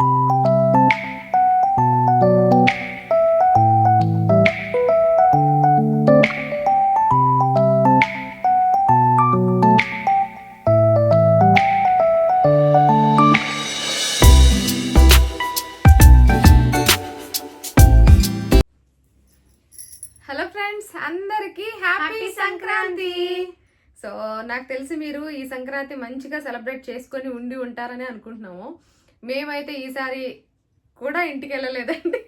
Hello friends అందరికి happy Sankranti! So నాకు తెలిసి మీరు ఈ సంక్రాంతి మంచిగా సెలబ్రేట్ చేసుకొని ఉండి ఉంటారని అనుకుంటున్నాము. మేమైతే ఈసారి కూడా ఇంటికి వెళ్ళలేదండి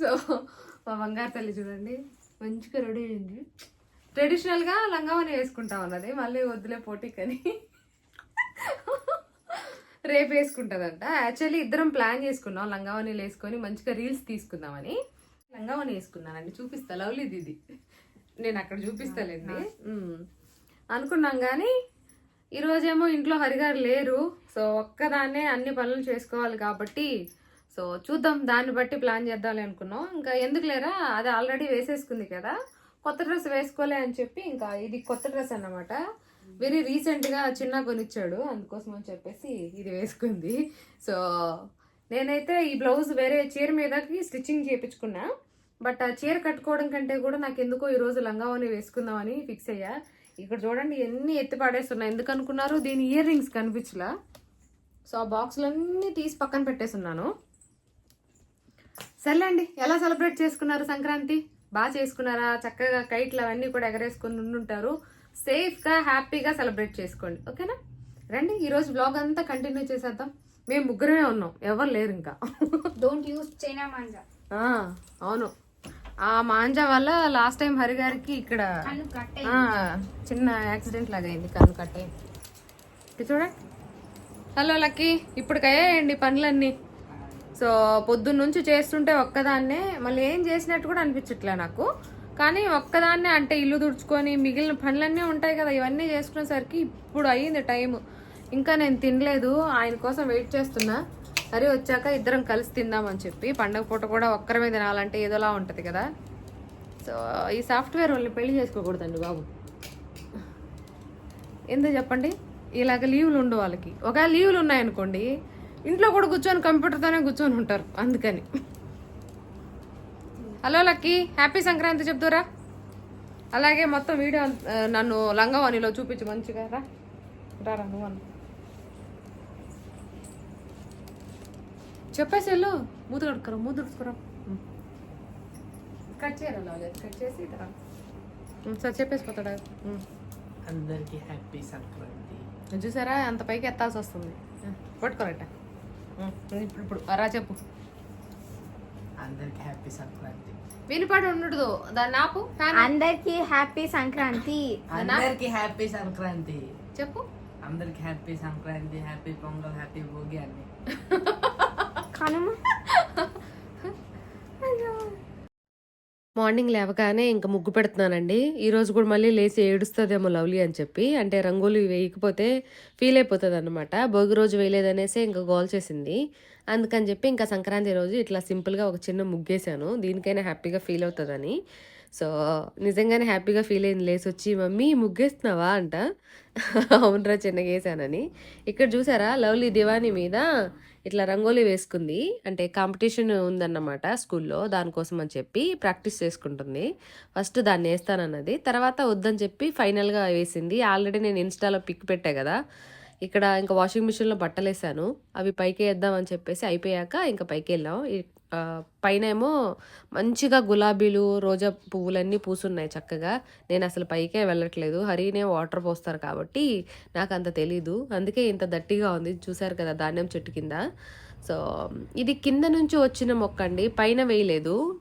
సో మా బంగారు తల్లి చూడండి మంచిగా రెడీ అయింది. ట్రెడిషనల్గా లంగావని వేసుకుంటాం అన్నది మళ్ళీ వద్దులే పోటీకని. రేపు వేసుకుంటుందంట. యాక్చువల్లీ ఇద్దరం ప్లాన్ చేసుకున్నాం లంగావనీలు వేసుకొని మంచిగా రీల్స్ తీసుకుందామని. లంగావని వేసుకున్నానండి చూపిస్తా లవ్లీది ఇది. నేను అక్కడ చూపిస్తాలేండి. అనుకున్నాం కానీ ఈరోజేమో ఇంట్లో హరిగారు లేరు. సో ఒక్కదాన్నే అన్ని పనులు చేసుకోవాలి కాబట్టి సో చూద్దాం దాన్ని బట్టి ప్లాన్ చేద్దాం అనుకున్నాం. ఇంకా ఎందుకు లేరా? అది ఆల్రెడీ వేసేసుకుంది కదా. కొత్త డ్రెస్ వేసుకోలే అని చెప్పి ఇంకా ఇది కొత్త డ్రెస్ అన్నమాట. వెరీ రీసెంట్గా చిన్న కొనిచ్చాడు. అందుకోసం అని చెప్పేసి ఇది వేసుకుంది. సో నేనైతే ఈ బ్లౌజ్ వేరే చీర మీదకి స్టిచ్చింగ్ చేయించుకున్నా బట్ ఆ చీర కట్టుకోవడం కంటే కూడా నాకు ఎందుకో ఈరోజు రోజు లంగావని వేసుకుందామని ఫిక్స్ అయ్యా. ఇక్కడ చూడండి ఎన్ని ఎత్తి పడేస్తున్నాయి. ఎందుకు అనుకున్నారు? దీని ఇయర్ రింగ్స్ కనిపించలా. సో ఆ బాక్సులన్నీ తీసి పక్కన పెట్టేస్తున్నాను. సర్లేండి ఎలా సెలబ్రేట్ చేసుకున్నారు సంక్రాంతి? బాగా చేసుకున్నారా? చక్కగా కైట్లు అవన్నీ కూడా ఎగరేసుకొని ఉండుంటారు. సేఫ్గా హ్యాపీగా సెలబ్రేట్ చేసుకోండి. ఓకేనా? రండి ఈరోజు బ్లాగ్ అంతా కంటిన్యూ చేసేద్దాం. మేము ముగ్గురమే ఉన్నాం. ఎవరు లేరు ఇంకా. డోంట్ యూస్ చైనా మాంజా అవును. ఆ మాంజా వల్ల లాస్ట్ టైం హరి గారికి ఇక్కడ చిన్న యాక్సిడెంట్ లాగా అయింది కన్ను కట్టే చూడండి హలో లక్కీ ఇప్పటికయ్యాయండి పనులన్నీ? సో పొద్దున్న నుంచి చేస్తుంటే ఒక్కదాన్నే మళ్ళీ ఏం చేసినట్టు కూడా అనిపించట్లే నాకు. కానీ ఒక్కదాన్నే అంటే ఇల్లు తుడుచుకొని మిగిలిన పనులన్నీ ఉంటాయి కదా ఇవన్నీ చేసుకునేసరికి ఇప్పుడు అయ్యింది టైం ఇంకా నేను తినలేదు ఆయన కోసం వెయిట్ చేస్తున్నా. హరి వచ్చాక ఇద్దరం కలిసి తిందామని చెప్పి పండగ పూట కూడా ఒక్కరమే తినాలంటే ఏదోలా ఉంటుంది కదా. సో ఈ సాఫ్ట్వేర్ వాళ్ళని పెళ్ళి చేసుకోకూడదండి బాబు. ఎందుకు చెప్పండి? ఇలాగ లీవులు ఉండు వాళ్ళకి. ఒకవేళ లీవులు ఉన్నాయనుకోండి ఇంట్లో కూడా కూర్చొని కంప్యూటర్తోనే కూర్చొని ఉంటారు అందుకని. హలో లక్కీ హ్యాపీ సంక్రాంతి చెప్తురా అలాగే మొత్తం వీడియో నన్ను లంగవాణిలో చూపించు మంచిగా రా. రా నువ్వు చెప్పేసి వెళ్ళు మూత కడుక్కరా మూత కడుక్కురా. కట్ చేయరా లాలేదు కట్ చేసి సార్ చెప్పేసి పోతాడా. అందరికి హ్యాపీ సంక్రాంతి. చూసారా? అంత పైకి ఎత్తాల్సి వస్తుంది. పట్టుకోరట. ఇప్పుడు ఇప్పుడు రా చెప్పు. అందరికి హ్యాపీ సంక్రాంతి. వినిపాడు ఉండదు దాన్ని ఆపు. అందరికి హ్యాపీ సంక్రాంతి. అందరికి హ్యాపీ సంక్రాంతి. చెప్పు. అందరికి happy Sankranti happy Pongal happy Bhogi అన్ని. కనుమ మార్నింగ్ లేవగానే ఇంకా ముగ్గు పెడుతున్నానండి. ఈరోజు కూడా మళ్ళీ లేచి ఏడుస్తుందేమో లవ్లీ అని చెప్పి అంటే రంగులు వేయకపోతే ఫీల్ అయిపోతుంది అనమాట భోగి రోజు వేయలేదనేసి ఇంకా గోల్ చేసింది. అందుకని చెప్పి ఇంకా సంక్రాంతి రోజు ఇట్లా సింపుల్గా ఒక చిన్న ముగ్గేసాను దీనికైనా హ్యాపీగా ఫీల్ అవుతుందని. సో నిజంగానే హ్యాపీగా ఫీల్ అయింది. లేసి వచ్చి మమ్మీ ముగ్గేస్తున్నావా? అంట. అవునరా చిన్నగా వేసానని. ఇక్కడ చూసారా లవ్లీ దివానీ మీద ఇట్లా రంగోలీ వేసుకుంది. అంటే కాంపిటీషన్ ఉందన్నమాట స్కూల్లో దానికోసం అని చెప్పి ప్రాక్టీస్ చేసుకుంటుంది. ఫస్ట్ దాన్ని వేస్తానన్నది. తర్వాత వద్దని చెప్పి ఫైనల్గా వేసింది. ఆల్రెడీ నేను ఇన్స్టాలో పిక్ పెట్టా కదా. ఇక్కడ ఇంకా వాషింగ్ మిషన్లో బట్టలు వేసాను అవి పైకి వేద్దామని చెప్పేసి అయిపోయాక ఇంకా పైకి వెళ్ళాం. పైన ఏమో మంచిగా గులాబీలు రోజా పువ్వులన్నీ పూసున్నాయి చక్కగా. నేను అసలు పైకే వెళ్ళట్లేదు. హరినే వాటర్ పోస్తారు కాబట్టి నాకు అంత తెలీదు. అందుకే ఇంత దట్టిగా ఉంది. చూసారు కదా ధాన్యం చెట్టు కింద. సో ఇది కింద నుంచి వచ్చిన మొక్క అండి పైన వేయలేదు.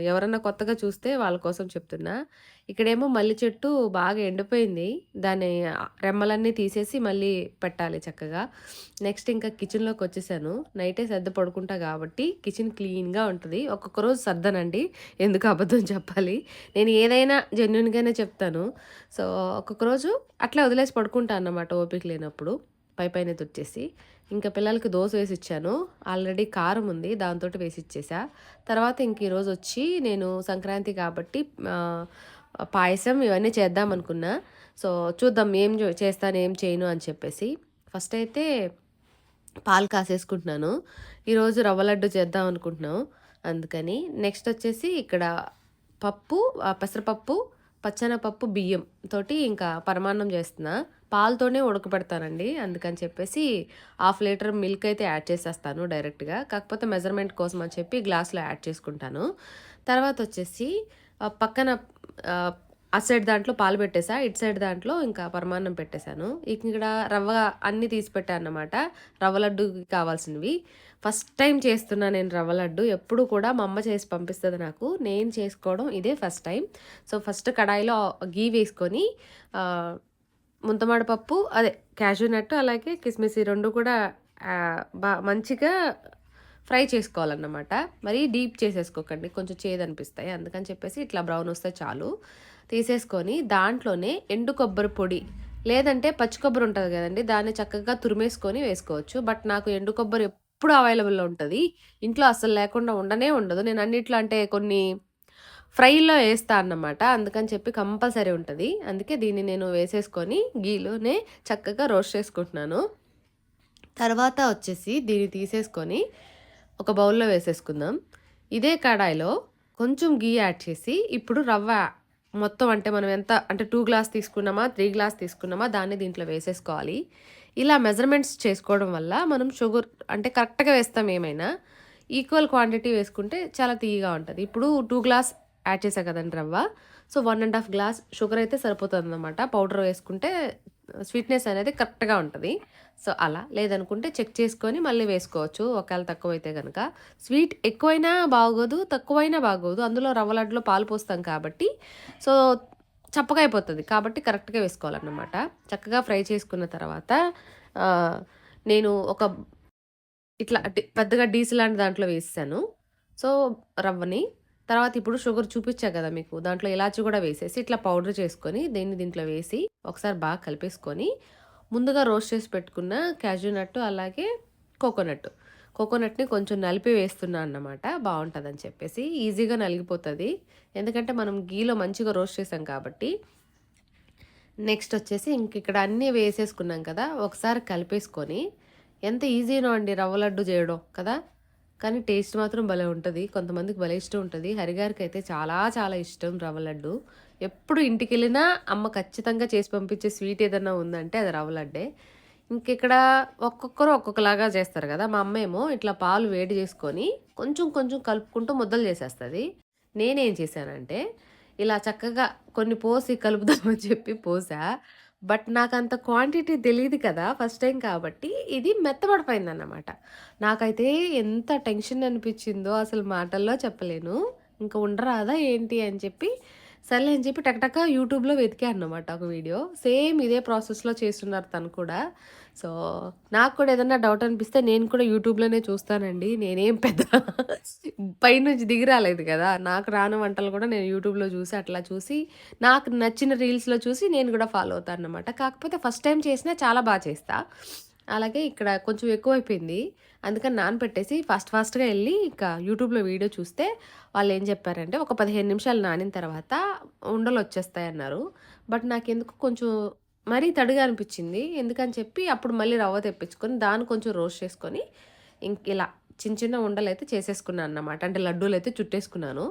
ఎవరన్నా కొత్తగా చూస్తే వాళ్ళ కోసం చెప్తున్నా. ఇక్కడేమో మల్లి చెట్టు బాగా ఎండిపోయింది. దాని రెమ్మలన్నీ తీసేసి మళ్ళీ పెట్టాలి చక్కగా. నెక్స్ట్ ఇంకా కిచెన్లోకి వచ్చేసాను. నైటే సర్ద పడుకుంటా కాబట్టి కిచెన్ క్లీన్గా ఉంటుంది. ఒక్కొక్క రోజు సర్దనండి. ఎందుకు అబద్ధం చెప్పాలి? నేను ఏదైనా జెన్యున్గానే చెప్తాను. సో ఒక్కొక్క రోజు అట్లా వదిలేసి పడుకుంటా అన్నమాట ఓపిక లేనప్పుడు. పై పైన తుడిచేసి. ఇంకా పిల్లలకి దోశ వేసి ఇచ్చాను ఆల్రెడీ కారం ఉంది దాంతో వేసి ఇచ్చేసా తర్వాత ఇంక ఈరోజు వచ్చి నేను సంక్రాంతి కాబట్టి పాయసం ఇవన్నీ చేద్దాం అనుకున్నా. సో చూద్దాం ఏం చే- చేస్తాను ఏం చేయను అని చెప్పేసి. ఫస్ట్ అయితే పాలు కాసేసుకుంటున్నాను. ఈరోజు రవ్వ లడ్డు చేద్దాం అనుకుంటున్నాం. అందుకని నెక్స్ట్ వచ్చేసి ఇక్కడ పప్పు పెసరపప్పు పచ్చనపప్పు బియ్యం తోటి ఇంకా పరమాన్నం చేస్తున్నా. పాలతోనే ఉడకబెడతానండి. అందుకని చెప్పేసి హాఫ్ లీటర్ మిల్క్ అయితే యాడ్ చేసేస్తాను డైరెక్ట్గా. కాకపోతే మెజర్మెంట్ కోసం అని చెప్పి గ్లాస్లో యాడ్ చేసుకుంటాను. తర్వాత వచ్చేసి పక్కన ఆ, సైడ్ దాంట్లో పాలు పెట్టేసా ఇటు సైడ్ దాంట్లో ఇంకా పరమాన్నం పెట్టేశాను. ఇక్కడ రవ్వ అన్నీ తీసి పెట్టాను అన్నమాట. రవ్వ లడ్డుకి కావాల్సినవి. ఫస్ట్ టైం చేస్తున్నా నేను రవ్వ లడ్డు. ఎప్పుడు కూడా మా అమ్మ చేసి పంపిస్తుంది నాకు. నేను చేసుకోవడం ఇదే ఫస్ట్ టైం. సో ఫస్ట్ కడాయిలో గీ వేసుకొని ముంతమాడ పప్పు అదే క్యాషూ నట్టు అలాగే కిస్మిస్ ఈ రెండు కూడా బా మంచిగా ఫ్రై చేసుకోవాలన్నమాట. మరీ డీప్ చేసేసుకోకండి కొంచెం చేదనిపిస్తాయి. అందుకని చెప్పేసి ఇట్లా బ్రౌన్ వస్తే చాలు. తీసేసుకొని దాంట్లోనే ఎండు కొబ్బరి పొడి లేదంటే పచ్చి కొబ్బరి ఉంటుంది కదండి దాన్ని చక్కగా తురిమేసుకొని వేసుకోవచ్చు. బట్ నాకు ఎండు కొబ్బరి ఎప్పుడు అవైలబుల్లో ఉంటుంది. ఇంట్లో అస్సలు లేకుండా ఉండనే ఉండదు. నేను అన్నిట్లో అంటే కొన్ని ఫ్రైలో వేస్తా అన్నమాట. అందుకని చెప్పి కంపల్సరీ ఉంటుంది. అందుకే దీన్ని నేను వేసేసుకొని గీలోనే చక్కగా రోస్ట్ చేసుకుంటున్నాను. తర్వాత వచ్చేసి దీన్ని తీసేసుకొని ఒక బౌల్లో వేసేసుకుందాం. ఇదే కడాయిలో కొంచెం గీ యాడ్ చేసి ఇప్పుడు రవ్వ మొత్తం అంటే మనం ఎంత అంటే టూ గ్లాస్ తీసుకున్నామా త్రీ గ్లాస్ తీసుకున్నామా దాన్ని దీంట్లో వేసేసుకోవాలి. ఇలా మెజర్మెంట్స్ చేసుకోవడం వల్ల మనం షుగర్ అంటే కరెక్ట్గా వేస్తాం ఏమైనా. ఈక్వల్ క్వాంటిటీ వేసుకుంటే చాలా తీయగా ఉంటుంది. ఇప్పుడు టూ గ్లాస్ యాడ్ చేసా కదండి రవ్వ. So one and half glass sugar అయితే సరిపోతుంది అనమాట పౌడర్ వేసుకుంటే స్వీట్నెస్ అనేది కరెక్ట్గా ఉంటుంది. సో అలా లేదనుకుంటే చెక్ చేసుకొని మళ్ళీ వేసుకోవచ్చు. ఒకవేళ తక్కువైతే కనుక స్వీట్ ఎక్కువైనా బాగోదు తక్కువైనా బాగోదు. అందులో రవ్వ లడ్డులో పాలు పోస్తాం కాబట్టి. సో చప్పగా అయిపోతుంది. కాబట్టి కరెక్ట్గా వేసుకోవాలన్నమాట. చక్కగా ఫ్రై చేసుకున్న తర్వాత నేను ఒక ఇట్లా పెద్దగా డీజిల్ లాంటి దాంట్లో వేసాను సో రవ్వని తర్వాత ఇప్పుడు షుగర్ చూపించా కదా మీకు. దాంట్లో ఇలాచి కూడా వేసేసి ఇట్లా పౌడర్ చేసుకొని దీన్ని దీంట్లో వేసి ఒకసారి బాగా కలిపేసుకొని ముందుగా రోస్ట్ చేసి పెట్టుకున్న క్యాజునట్టు అలాగే కోకోనట్ కోకోనట్ని కొంచెం నలిపి వేస్తున్నా అన్నమాట. బాగుంటుందని చెప్పేసి ఈజీగా నలిగిపోతుంది. ఎందుకంటే మనం గీలో మంచిగా రోస్ట్ చేసాం కాబట్టి. నెక్స్ట్ వచ్చేసి ఇంక ఇక్కడ అన్నీ వేసేసుకున్నాం కదా. ఒకసారి కలిపేసుకొని ఎంత ఈజీనో అండి రవ్వ లడ్డు చేయడం కదా. కానీ టేస్ట్ మాత్రం భలే ఉంటుంది. కొంతమందికి భలే ఇష్టం ఉంటుంది. హరిగారికి అయితే చాలా చాలా ఇష్టం రవ్వ లడ్డు. ఎప్పుడు ఇంటికి వెళ్ళినా అమ్మ ఖచ్చితంగా చేసి పంపించే స్వీట్ ఏదైనా ఉందంటే అది రవ్వ లడ్డే. ఇంక ఇక్కడ ఒక్కొక్కరు ఒక్కొక్కలాగా చేస్తారు కదా. మా అమ్మ ఏమో ఇట్లా పాలు వేడి చేసుకొని కొంచెం కొంచెం కలుపుకుంటూ ముద్దలు చేసేస్తుంది. నేనేం చేశానంటే ఇలా చక్కగా కొన్ని పోసి కలుపుదామని చెప్పి పోసా. బట్ నాకు అంత క్వాంటిటీ తెలియదు కదా ఫస్ట్ టైం కాబట్టి ఇది మెత్తబడిపోయింది అన్నమాట నాకైతే ఎంత టెన్షన్ అనిపించిందో అసలు మాటల్లో చెప్పలేను. ఇంకా ఉండరాదా ఏంటి అని చెప్పి సర్లే అని చెప్పి టకటక యూట్యూబ్లో వెతికా అన్నమాట ఒక వీడియో. సేమ్ ఇదే ప్రాసెస్లో చేస్తున్నారు తను కూడా. సో నాకు కూడా ఏదన్నా డౌట్ అనిపిస్తే నేను కూడా యూట్యూబ్లోనే చూస్తానండి. నేనేం పెద్ద పైనుంచి దిగి రాలేదు కదా. నాకు రాని వంటలు కూడా నేను యూట్యూబ్లో చూసి అట్లా చూసి నాకు నచ్చిన రీల్స్లో చూసి నేను కూడా ఫాలో అవుతాను అనమాట కాకపోతే ఫస్ట్ టైం చేసినా చాలా బాగా చేస్తా. అలాగే ఇక్కడ కొంచెం ఎక్కువైపోయింది. అందుకని నానపెట్టేసి ఫాస్ట్ ఫాస్ట్గా వెళ్ళి ఇంకా యూట్యూబ్లో వీడియో చూస్తే వాళ్ళు ఏం చెప్పారంటే ఒక పదిహేను నిమిషాలు నానిన తర్వాత ఉండలు వచ్చేస్తాయి అన్నారు బట్ నాకు ఎందుకు కొంచెం మరీ తడిగా అనిపించింది. ఎందుకని చెప్పి అప్పుడు మళ్ళీ రవ్వ తెప్పించుకొని దాన్ని కొంచెం రోస్ట్ చేసుకొని ఇంక ఇలా చిన్న చిన్న ఉండలు అయితే చేసేసుకున్నాను అన్నమాట. అంటే లడ్డూలు అయితే చుట్టేసుకున్నాను.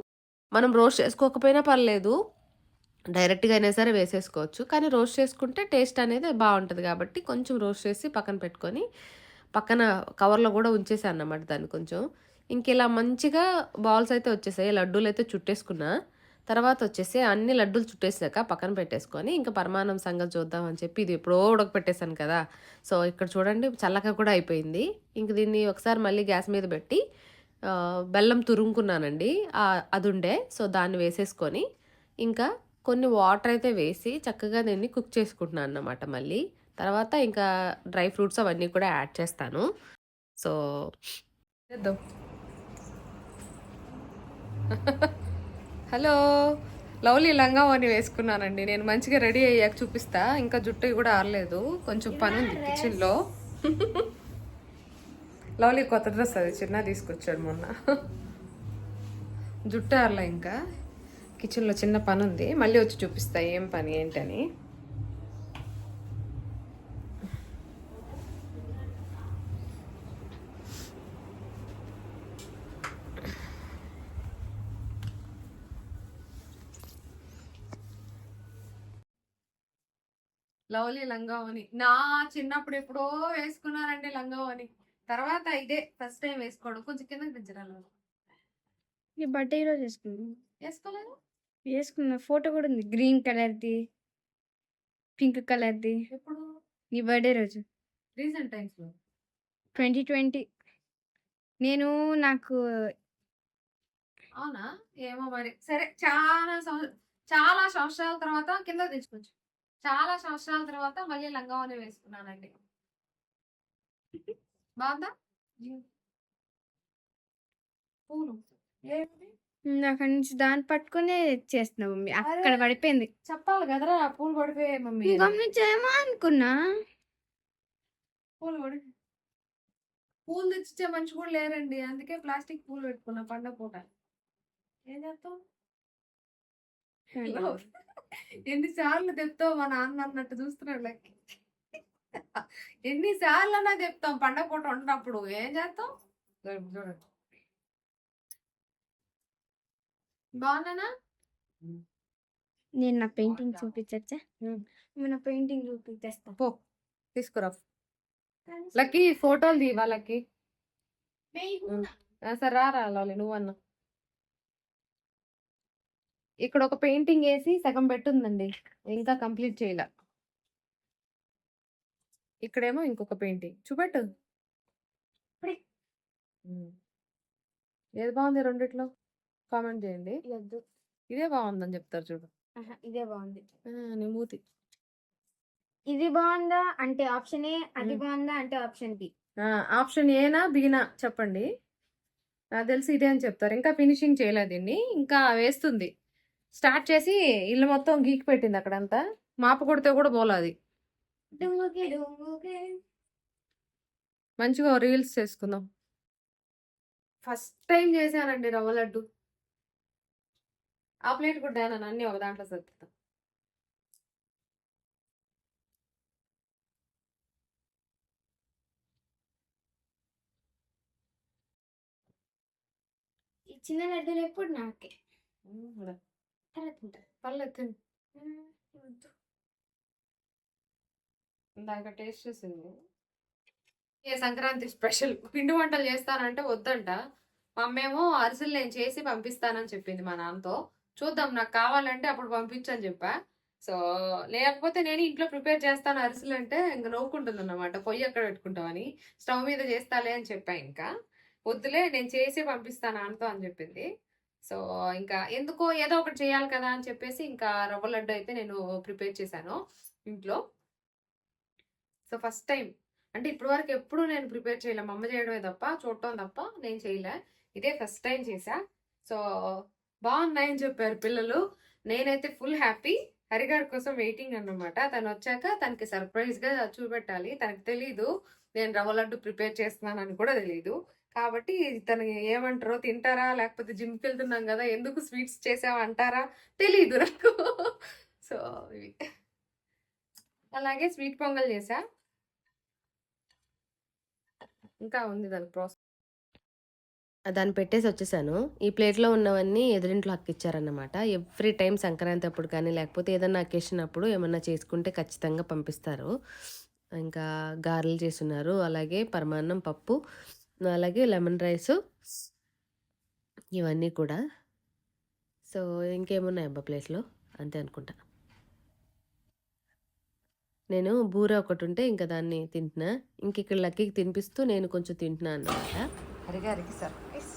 మనం రోస్ట్ చేసుకోకపోయినా పర్లేదు. డైరెక్ట్గా అయినా సరే వేసేసుకోవచ్చు. కానీ రోస్ట్ చేసుకుంటే టేస్ట్ అనేది బాగుంటుంది కాబట్టి కొంచెం రోస్ట్ చేసి పక్కన పెట్టుకొని పక్కన కవర్లో కూడా ఉంచేసాను అన్నమాట దాన్ని కొంచెం. ఇంక ఇలా మంచిగా బాల్స్ అయితే వచ్చేసాయి. లడ్డూలు అయితే చుట్టేసుకున్నా. తర్వాత వచ్చేసి అన్ని లడ్డూలు చుట్టేసాక పక్కన పెట్టేసుకొని ఇంకా పరమాన్నం సంగతి చూద్దాం అని చెప్పి ఇది ఎప్పుడో ఉడకపెట్టేశాను కదా. సో ఇక్కడ చూడండి చల్లగా కూడా అయిపోయింది. ఇంక దీన్ని ఒకసారి మళ్ళీ గ్యాస్ మీద పెట్టి బెల్లం తురుముకున్నానండి. అది ఉండే సో దాన్ని వేసేసుకొని ఇంకా కొన్ని వాటర్ అయితే వేసి చక్కగా దీన్ని కుక్ చేసుకుంటున్నాను అన్నమాట మళ్ళీ. తర్వాత ఇంకా డ్రై ఫ్రూట్స్ అవన్నీ కూడా యాడ్ చేస్తాను. సో చేద్దాం. హలో. లవ్లీ లంగా ఓని వేసుకున్నానండి. నేను మంచిగా రెడీ అయ్యాక చూపిస్తా. ఇంకా జుట్టు కూడా ఆరలేదు. కొంచెం పని ఉంది కిచెన్లో లవ్లీ కొత్త డ్రెస్ అది చిన్న తీసుకొచ్చాడు మొన్న. జుట్టు ఆరలే ఇంకా. కిచెన్లో చిన్న పని ఉంది. మళ్ళీ వచ్చి చూపిస్తా ఏం పని ఏంటని. లవ్లీ లంగావని. నా చిన్నప్పుడు ఎప్పుడో వేసుకున్నానండి లంగావని. తర్వాత ఇదే ఫస్ట్ టైం వేసుకోవడం. కొంచెం కిందకి దించరాలు నీ బర్త్డే ఈరోజు వేసుకున్నాను. వేసుకోలేదు? వేసుకున్న ఫోటో కూడా ఉంది. గ్రీన్ కలర్ది పింక్ కలర్ది. ఎప్పుడు? నీ బర్త్డే రోజు. రీసెంట్ టైమ్స్లో ట్వంటీ ట్వంటీ. నేను నాకు అవునా? ఏమో మరి. సరే చాలా సంవ- చాలా సంవత్సరాల తర్వాత కింద తెచ్చుకోవచ్చు చాలా సంవత్సరాల తర్వాత మళ్ళీ లంగావని వేసుకున్నానండి. బాగుందా? పూలు. ఏమిటి? అక్కడి నుంచి దాన్ని పట్టుకునే చేస్తున్నా మమ్మీ. అక్కడ. పడిపోయింది. చెప్పాలి కదరా పూలు పడిపోయాయి మమ్మీ. గమనించేమో అనుకున్నా. పూలు పడి పూలు తెచ్చిచ్చే మనిషి కూడా లేరండి. అందుకే ప్లాస్టిక్ పూలు పెట్టుకున్నా పండగ పూట. ఏం చేస్తాం ఎన్నిసార్లు చెప్తావు మా నాన్న అన్నట్టు చూస్తున్నాడు లెక్క. ఎన్నిసార్లు అన్నా చెప్తాం పండగ పూట ఉన్నప్పుడు ఏం చేస్తాం చూడండి, బాగున్నానా? నేను నా పెయింటింగ్ చూపించచ్చా. నా పెయింటింగ్ చూపించేస్తా. పో తీసుకురా. లక్కీ ఫోటోలు తీ వాళ్ళకి సరే రా రావాలి నువ్వన్నా. ఇక్కడ ఒక పెయింటింగ్ వేసి సగం పెట్టుందండి ఇంకా కంప్లీట్ చేయలే. ఇక్కడేమో ఇంకొక పెయింటింగ్. చూపెట్టు. ఏది బాగుంది రెండిట్లో? కామెంట్ చేయండి. ఇదే బాగుందని చెప్తారు చూడు. ఇదే బాగుంది నీ మూతి ఇది బాగుందా అంటే ఆప్షన్ ఏ అది. బాగుందా అంటే ఆప్షన్ బి. ఆప్షన్ ఏనా బీనా చెప్పండి. నాకు తెలిసి ఇదే అని చెప్తారు. ఇంకా ఫినిషింగ్ చేయలేదు దీన్ని. ఇంకా వేస్తుంది. స్టార్ట్ చేసి ఇల్లు మొత్తం గీకి పెట్టింది అక్కడంతా. మాపు కొడితే కూడా పోలేదు మంచిగా రీల్స్ చేసుకుందాం. ఫస్ట్ టైం చేశానండి రవ్వ లడ్డు. ఆ ప్లేట్ కూడా డానా అన్ని ఒక దాంట్లో సర్దుతాం. ఈ చిన్న లడ్డూలు ఎప్పుడు నాకే? తర్వాత తింటా. తిను. వద్దు. ఇందాక టేస్ట్ చేసింది. ఏ సంక్రాంతి స్పెషల్? పిండి వంటలు చేస్తానంటే వద్దంట. మా అమ్మేమో అరిసెలు నేను చేసి పంపిస్తానని చెప్పింది మా నాన్నతో. చూద్దాం నాకు కావాలంటే అప్పుడు పంపించని చెప్పా. సో లేకపోతే నేను ఇంట్లో ప్రిపేర్ చేస్తాను అరిసెలు అంటే ఇంకా నవ్వుకుంటుంది అన్నమాట పొయ్యి ఎక్కడ పెట్టుకుంటామని స్టవ్ మీద చేస్తాలే అని చెప్పా ఇంకా. వద్దులే నేను చేసి పంపిస్తాను నాన్నతో అని చెప్పింది. సో ఇంకా ఎందుకో ఏదో ఒకటి చేయాలి కదా అని చెప్పేసి ఇంకా రవ్వ లడ్డు అయితే నేను ప్రిపేర్ చేశాను ఇంట్లో. సో ఫస్ట్ టైం అంటే ఇప్పటి వరకు ఎప్పుడు నేను ప్రిపేర్ చేయలే. మా అమ్మ చేయడమే తప్ప చూడటం తప్ప నేను చేయలే. ఇదే ఫస్ట్ టైం చేశా. సో బాగున్నాయని చెప్పారు పిల్లలు. నేనైతే ఫుల్ హ్యాపీ. హరిగారి కోసం వెయిటింగ్ అన్నమాట. తను వచ్చాక తనకి సర్ప్రైజ్గా చూపెట్టాలి. తనకు తెలీదు. నేను రవ్వ లడ్డు ప్రిపేర్ చేస్తున్నానని కూడా తెలియదు కాబట్టి తను ఏమంటారో తింటారా? లేకపోతే జిమ్కి వెళ్తున్నాం కదా ఎందుకు స్వీట్స్ చేసావు అంటారా? తెలీదు నాకు. సో ఇవి. అలాగే స్వీట్ పొంగల్ చేసా ఇంకా ఉంది దాని ప్రాసెస్ దాన్ని పెట్టేసి వచ్చేసాను. ఈ ప్లేట్లో ఉన్నవన్నీ ఎదురింట్లో అక్కిచ్చారన్నమాట. ఎవ్రీ టైం సంక్రాంతి అప్పుడు కానీ లేకపోతే ఏదన్నా అకేషన్ అప్పుడు ఏమన్నా చేసుకుంటే ఖచ్చితంగా పంపిస్తారు. ఇంకా గారెలు చేస్తున్నారు. అలాగే పరమాన్నం పప్పు అలాగే లెమన్ రైస్. ఇవన్నీ కూడా. సో ఇంకేమున్నాయి అబ్బా ప్లేట్లో అంతే అనుకుంటా. నేను బూర ఒకటి ఉంటే ఇంకా దాన్ని తింటున్నా. ఇంక ఇక్కడ లక్కీకి తినిపిస్తూ నేను కొంచెం తింటున్నా అన్నమాట. హరిగారికి surprise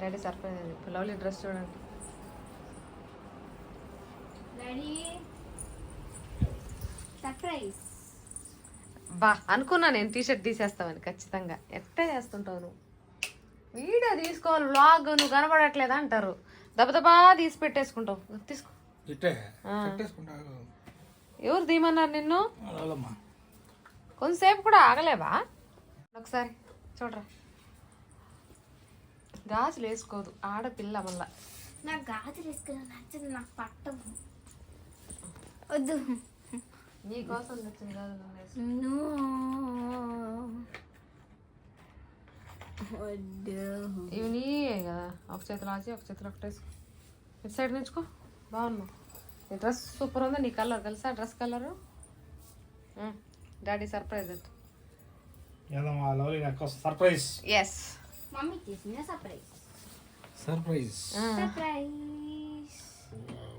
daddy surprise lovely dress చూడండి. డాడీ. సర్ప్రైజ్ బా అనుకున్నా నేను టీషర్ట్ తీసేస్తామని ఖచ్చితంగా. ఎట్టే చేస్తుంటావు నువ్వు? వీడియో తీసుకోవాలి వ్లాగ్ నువ్వు కనబడట్లేదా అంటారు. దబదబా తీసి పెట్టేసుకుంటావు. తీసుకో. ఎవరు తీయమన్నారు నిన్ను? కొంతసేపు కూడా ఆగలేవా? ఒకసారి చూడరా. గాజులు వేసుకోదు ఆడపిల్ల మళ్ళా నాకు గాజులు వేసుకున్నా నచ్చదు నాకు పట్టవు. వద్దు. నీ కోసం తెచ్చిన గాజులు వేసుకో. No. ఇవి నీయే కదా ఒక చేతిలో ఆచి ఒక చేతిలో ఒకటి వేసుకో ఇటు సైడ్ నుంచుకో బాగున్నావు నీ డ్రెస్ సూపర్ ఉందా నీ కలర్ తెలుసా? డ్రెస్ కలరు డాడీ సర్ప్రైజ్ అట్. సర్ప్రైజ్ ఎస్ మమ్మీ చేసిన surprise surprise surprise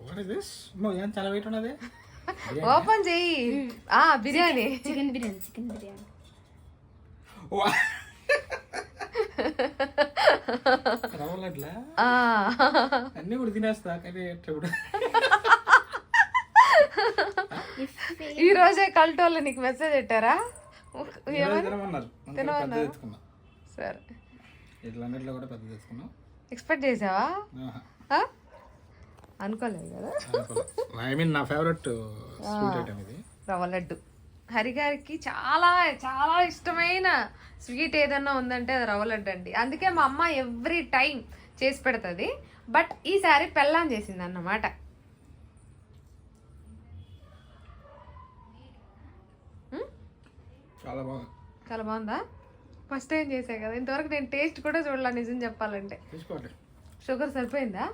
what is this ఏం చాలా వెయిట్ ఉన్నది? ఓపెన్ చెయ్యి ఆ biryani. Chicken biryani chicken biryani. అన్నీ కూడా తినేస్తా కానీ ఈ రోజే కల్టోళ్ళు నీకు మెసేజ్ పెట్టారా? తినమన్నారు సరే. ఇట్లా అన్నిట్లో కూడా పెద్ద తెచ్చుకున్నాం. ఎక్స్పెక్ట్ చేసావా? అనుకోలేదు కదా? ఐ మీన్ నా ఫేవరెట్ స్వీట్ ఐటమ్ ఇది. రవ్వ లడ్డు. హరిగారికి చాలా చాలా ఇష్టమైన స్వీట్ ఏదన్నా ఉందంటే అది రవ్వ లడ్డు అండి. అందుకే మా అమ్మ ఎవ్రీ టైం చేసి పెడుతుంది. బట్ ఈసారి పెళ్ళాం చేసింది అన్నమాట చాలా బాగుంది. చాలా బాగుందా? ఫస్ట్ టైం చేసా కదా. ఇంతవరకు నేను టేస్ట్ కూడా చూడాల నిజం చెప్పాలంటే. షుగర్ సరిపోయిందా?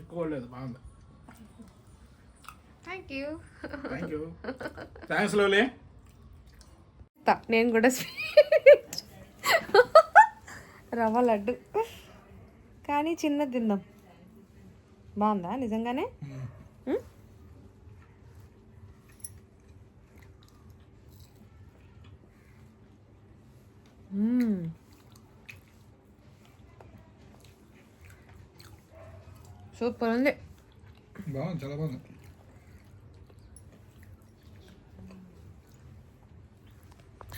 ఎక్కువ లేదు బాగుంది. Thank you thank you thanks lovely నేను కూడా స్వీట్ రవ్వ లడ్డు. కానీ చిన్నది తిందాం. బాగుందా? నిజంగానే? సూపర్ ఉంది. బాగుంది చాలా బాగుంది.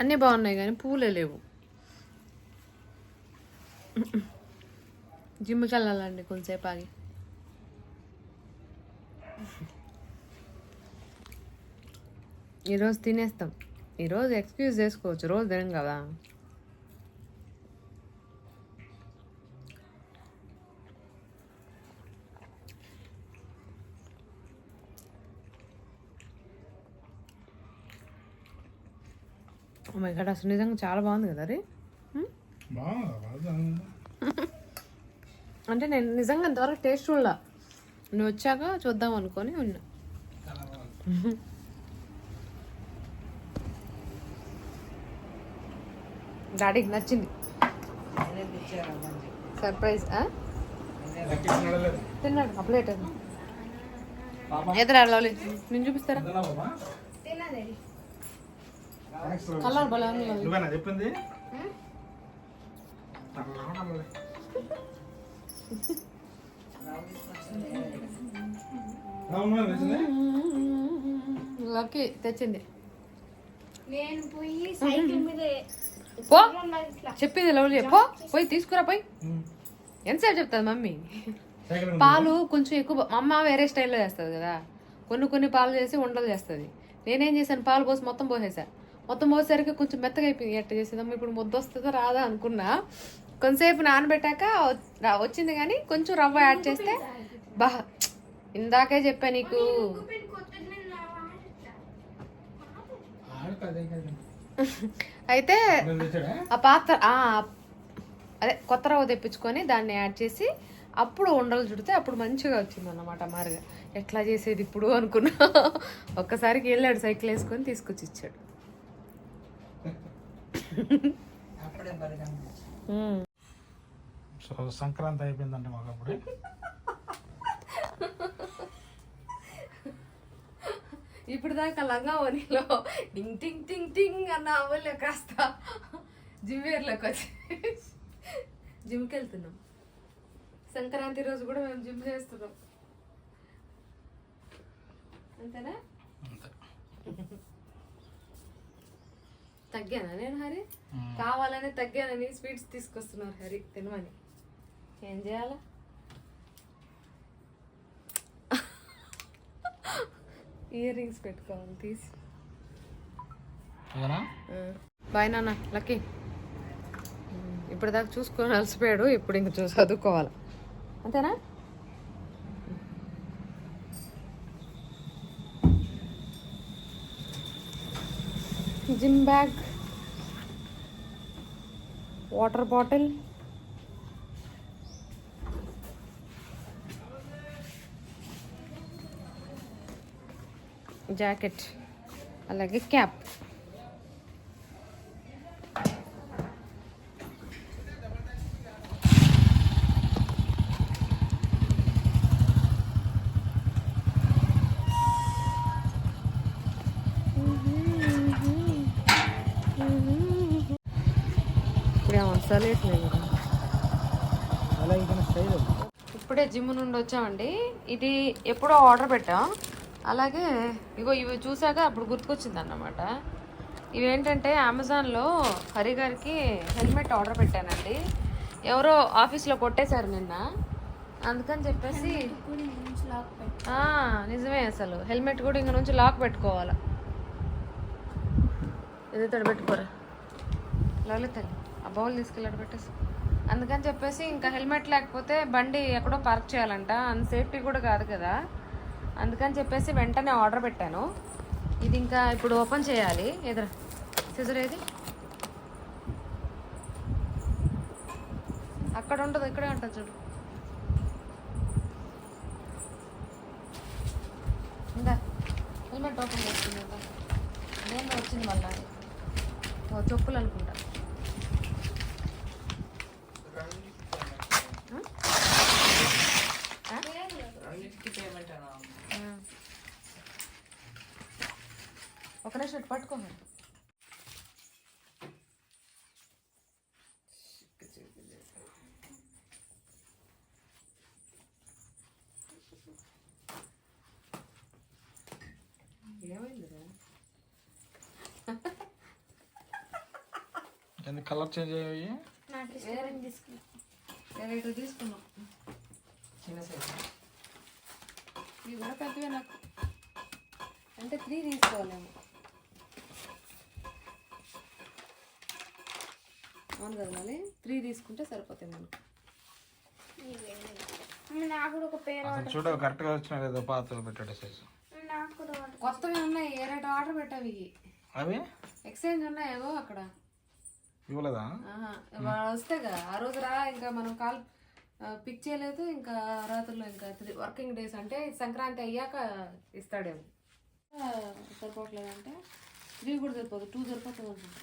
అన్నీ బాగున్నాయి కానీ పూలే లేవు. జిమ్కి వెళ్ళాలండి కొంచెంసేపు ఆగి. ఈరోజు తినేస్తాం. ఈరోజు ఎక్స్క్యూజ్ చేసుకోవచ్చు రోజు తినం కదా. మై గడ్ అసలు నిజంగా చాలా బాగుంది కదా అది అంటే నేను నిజంగా ఇంతవరకు టేస్ట్ చూడలా. నువ్వు వచ్చాక చూద్దాం అనుకొని ఉన్నా. డాడీకి నచ్చింది. సర్ప్రైజ్ తిన్నాడు ఆ ప్లేట్ పాప ఎదురా లవ్లీ? నేను చూపిస్తారా తిన్నావా బాబా? తిన్నది Thanks, లవ్లీ. కలర్. నువ్వేనా చెప్పింది? లక్కీ తెచ్చింది. నేను పోయి సైకిల్ మీద పో. చెప్పింది లవ్లీ పో. పోయి తీసుకురా పోయి. ఎంతసేపు చెప్తుంది మమ్మీ? పాలు కొంచెం ఎక్కువ అమ్మ వేరే స్టైల్లో చేస్తుంది కదా. కొన్ని కొన్ని పాలు చేసి ఉండలు చేస్తుంది. నేనేం చేశాను? పాలు పోసి మొత్తం పోసేసా. మొత్తం పోసేసరికి కొంచెం మెత్తగా అయిపోయింది ఎట్ట చేసేదమ్మా. ఇప్పుడు ముద్ద వస్తుందా రాదా అనుకున్నా. కొంతసేపు నానబెట్టాక వచ్చింది కానీ కొంచెం రవ్వ యాడ్ చేస్తే బా ఇందాకే చెప్పా నీకు. అయితే? ఆ పాత్ర ఆ, అదే కొత్త రవ్వ తెప్పించుకొని దాన్ని యాడ్ చేసి అప్పుడు ఉండలు చుడితే అప్పుడు మంచిగా వచ్చింది అన్నమాట మారుగా ఎట్లా చేసేది ఇప్పుడు అనుకున్నా. ఒక్కసారికి వెళ్ళాడు సైకిల్ వేసుకొని తీసుకొచ్చి ఇచ్చాడు. సో సంక్రాంతి అయిపోయిందంటే మాకు అప్పుడే. ఇప్పుడు దాకా లంగా ఓనిలో టింగ్ టింగ్ టింగ్ టింగ్ అన్న అవ్వలే కాస్త జిమ్ వేర్లోకి వచ్చి జిమ్కి వెళ్తున్నాం. సంక్రాంతి రోజు కూడా మేము జిమ్ చేస్తున్నాం. అంతేనా? అంతే. తగ్గానా? నేను హరి? కావాలని తగ్గానని స్వీట్స్ తీసుకొస్తున్నారు హరి తినమని. ఏం చేయాలా? ఇయర్ రింగ్స్ పెట్టుకోవాలి తీసి. బాయ్ నాన్న లక్కీ. ఇప్పుడు దాకా చూసుకొని అలసిపోయాడు ఇప్పుడు ఇంక చదువుకోవాలి. అంతేనా? Gym bag water bottle jacket అలాగే క్యాప్ ఇప్పుడు అసలు లేదు అలా ఇంకా స్టైల్ ఇప్పుడే జిమ్ నుండి వచ్చామండి. ఇది ఎప్పుడో ఆర్డర్ పెట్టాం. అలాగే ఇగో ఇవి చూసాక అప్పుడు గుర్తుకొచ్చింది అన్నమాట ఇవేంటంటే అమెజాన్లో హరి గారికి హెల్మెట్ ఆర్డర్ పెట్టానండి. ఎవరో ఆఫీస్లో కొట్టేశారు నిన్న. అందుకని చెప్పేసి ఆ, నిజమే అసలు. హెల్మెట్ కూడా ఇంక నుంచి లాక్ పెట్టుకోవాలా. ఇది తడి పెట్టుకోరా. లలిత ఆ బౌల్ తీసుకెళ్ళాడు పెట్టేసి. అందుకని చెప్పేసి ఇంకా హెల్మెట్ లేకపోతే బండి ఎక్కడో పార్క్ చేయాలంట. అంత సేఫ్టీ కూడా కాదు కదా. అందుకని చెప్పేసి వెంటనే ఆర్డర్ పెట్టాను. ఇది ఇంకా ఇప్పుడు ఓపెన్ చేయాలి. ఎదురు. సిజర్ ఏది? అక్కడ ఉండదు ఇక్కడే ఉంటుంది చూడు. ఇందా. హెల్మెట్ ఓపెన్ చేస్తుంది కదా నేను వచ్చింది మళ్ళీ. చెప్పులు అనుకుంటా. రెండింటికి పేమెంట్. ఒక నిమిషం ఇటు పట్టుకో మరి. ఏమైందిరా? ఎందుకు కలర్ చేంజ్ అయ్యాయి? వేరే ఇటు తీసుకున్నాం. చిన్న సైజు. ఇవి కూడా పెద్దవే నాకు. అంటే త్రీ తీసుకోవాలేమో అవును కదా మళ్ళీ? త్రీ తీసుకుంటే సరిపోతాయి మనకు. కరెక్ట్గా వచ్చిన పెట్టాడు సైజు. కొత్తవి ఉన్నాయి ఏ రేటు ఆర్డర్ పెట్టావి ఇవి? అవి? ఎక్స్చేంజ్ ఉన్నాయేవో అక్కడ. ఇవ్వలేదా? వాళ్ళు వస్తేగా ఆ రోజు రా ఇంకా మనం కాల్ పిక్ చేయలేదు ఇంకా రాత్రుల్లో ఇంకా త్రీ వర్కింగ్ డేస్ అంటే సంక్రాంతి అయ్యాక ఇస్తాడేమో. సరిపోవట్లేదంటే త్రీ కూడా సరిపోదు టూ సరిపోతుంది అనుకుంటా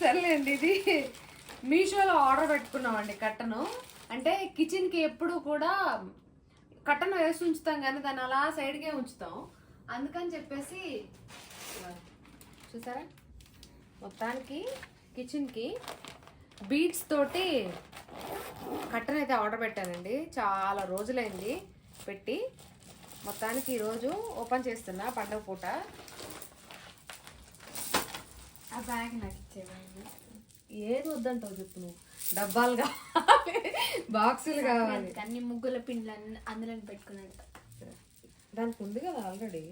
సర్లేండి ఇది మీషోలో ఆర్డర్ పెట్టుకున్నామండి కట్టను. అంటే కిచెన్కి ఎప్పుడు కూడా కట్టను వేసి ఉంచుతాం కానీ దాన్ని అలా సైడ్కే ఉంచుతాం. అందుకని చెప్పేసి చూసారా? మొత్తానికి కిచెన్కి బీట్స్ తోటి కట్టన్ అయితే ఆర్డర్ పెట్టానండి. చాలా రోజులైంది పెట్టి. మొత్తానికి ఈరోజు ఓపెన్ చేస్తున్నా పండగ పూట. ఆ బ్యాగ్ నాకు ఇచ్చేవాళ్ళు ఏది వద్దంటావు చెప్పు నువ్వు. డబ్బాలు కావాలి బాక్సులు కావాలి. అన్ని ముగ్గుల పిండ్లు అన్ని అందులో పెట్టుకున్నట్టు దానికి ఉంది కదా ఆల్రెడీ.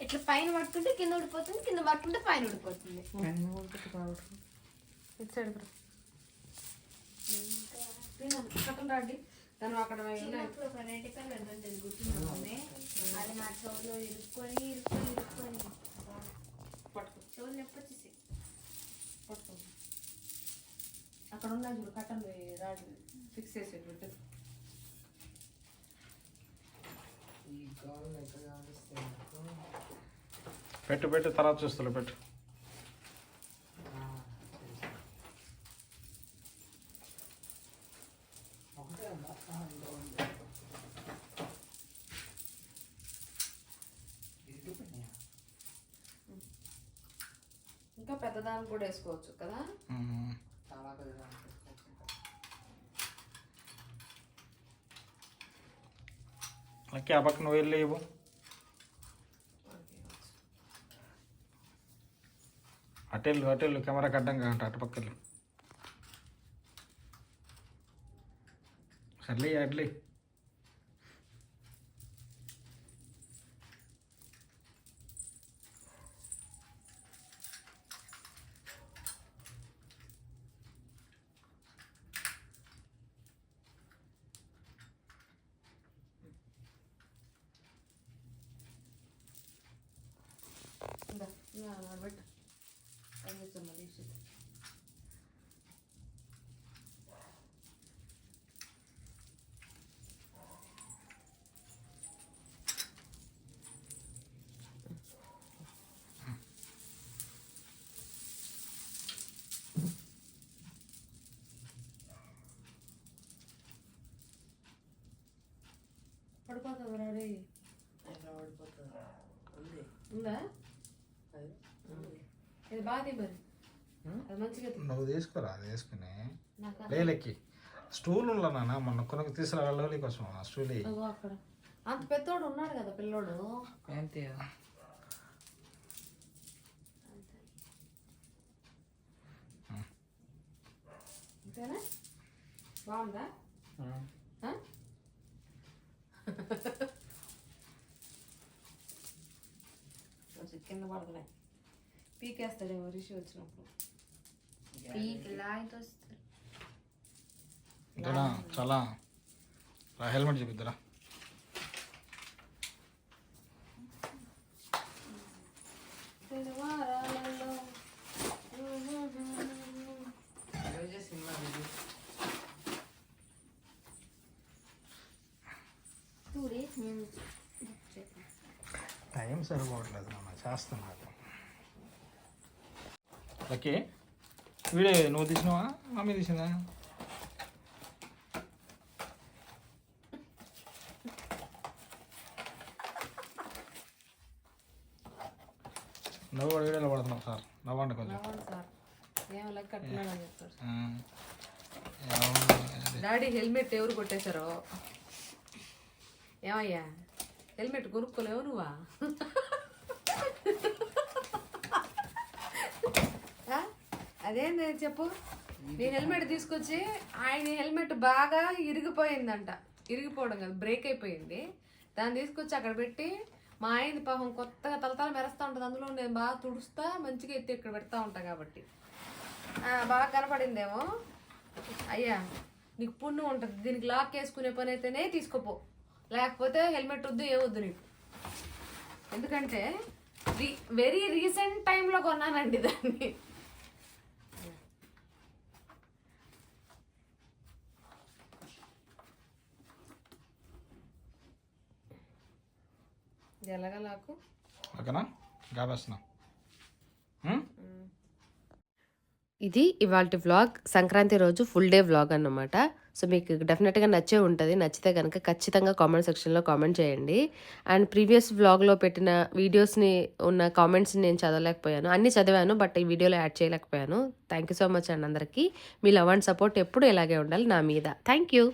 ఇట్లా పైన పట్టుకుంటే కింద ఊడిపోతుంది కింద పట్టుకుంటే పైన ఇటు సైడ్ రాండి. దాని అక్కడ ఉన్నాయి. చిన్నప్పుడు ఒక రెడ్ కలర్ ఉంటుంది గుర్తుండే అది నా చెవులో ఇరుక్కొని ఇరుక్కొని ఇరుక్కొని. పట్టుకో. చెవులు నొప్పి వచ్చేసి. పట్టుకో. అక్కడ ఉన్నాయి చూడు కట్టం రాడు ఫిక్స్ చేసేటువంటి ఈ గౌన్ ఎక్కడ కనిపిస్తుంది నాకు? పెట్టు పెట్టు తర్వాత చూస్తా పెట్టు? ఇంకా పెద్దదానికి కూడా వేసుకోవచ్చు కదా మ్మ్. చాలా పెద్దగా అనిపిస్తుంది. ఓకే ఆ పక్క నువ్వు వెళ్ళి ఇవ్వు అటెళ్ళు అటెళ్ళు కెమెరా కడ్డంగా అంట అటు పక్క వెళ్ళు సర్లే అట్లే పెట్టు పంపించమ్మా దీక్షిత్ పడిపోతుంది రాడి ఉందా? ఇది మరి. అది మంచిగా. నువ్వు తీసుకోరా? అది వేసుకుని. లేలెక్కి స్టూల్ ఉన్నా నాన్న మొన్న కొనకు తీసుకురావాలి కోసం ఆ స్టూల్ అక్కడ. అంత పెద్దోడు ఉన్నాడు కదా పిల్లోడు. ఏంటి అంతేనా? బాగుందా ఆ? కొంచెం కింద పడదులే. పీకేస్తాడేమో రిషి వచ్చినప్పుడు. పీక్ ఇంతేనా చాలా. రా హెల్మెట్ చూపిద్దురా టూ డేస్ నేను టైం సరిపోవట్లేదు నాన్న చేస్తున్నాను ఓకే వీడియో నువ్వు తీసినావా? మమ్మీ తీసిందా? నువ్వు వీడియోలో పడుతున్నావు సార్. నవ్వండి కొంచెం. డాడీ హెల్మెట్ ఎవరు కొట్టేశారో? ఏమయ్యా? హెల్మెట్ కొనుక్కోలేవు నువ్వా? అదేంది చెప్పు? నీ హెల్మెట్ తీసుకొచ్చి ఆయన హెల్మెట్ బాగా ఇరిగిపోయిందంట. ఇరిగిపోవడం కదా బ్రేక్ అయిపోయింది. దాన్ని తీసుకొచ్చి అక్కడ పెట్టి మా ఆయనది పాపం కొత్తగా తలతల మెరుస్తూ ఉంటుంది. అందులో నేను బాగా తుడుస్తా మంచిగా ఎత్తి ఇక్కడ పెడతా ఉంటా కాబట్టి. బాగా కనపడిందేమో? అయ్యా నీకు పుణ్యం ఉంటుంది. దీనికి లాక్ వేసుకునే పని అయితేనే తీసుకోపో. లేకపోతే హెల్మెట్ వద్దు ఏ వద్దు నీకు. ఎందుకంటే వెరీ రీసెంట్ టైంలో కొన్నానండి దాన్ని. ఇది ఎలాగా లాకు? ఓకేనా? గాబేస్తున్నా. ఇది ఇవాళ వ్లాగ్. సంక్రాంతి రోజు ఫుల్ డే వ్లాగ్ అన్నమాట. సో మీకు డెఫినెట్గా నచ్చే ఉంటుంది. నచ్చితే కనుక ఖచ్చితంగా కామెంట్ సెక్షన్లో కామెంట్ చేయండి. అండ్ ప్రీవియస్ వ్లాగ్లో పెట్టిన వీడియోస్ని ఉన్న కామెంట్స్ని నేను చదవలేకపోయాను. అన్నీ చదివాను బట్ ఈ వీడియోలో యాడ్ చేయలేకపోయాను. థ్యాంక్ యూ సో మచ్ అండి అందరికీ. మీ లవ్ అండ్ సపోర్ట్ ఎప్పుడు ఇలాగే ఉండాలి నా మీద. Thank you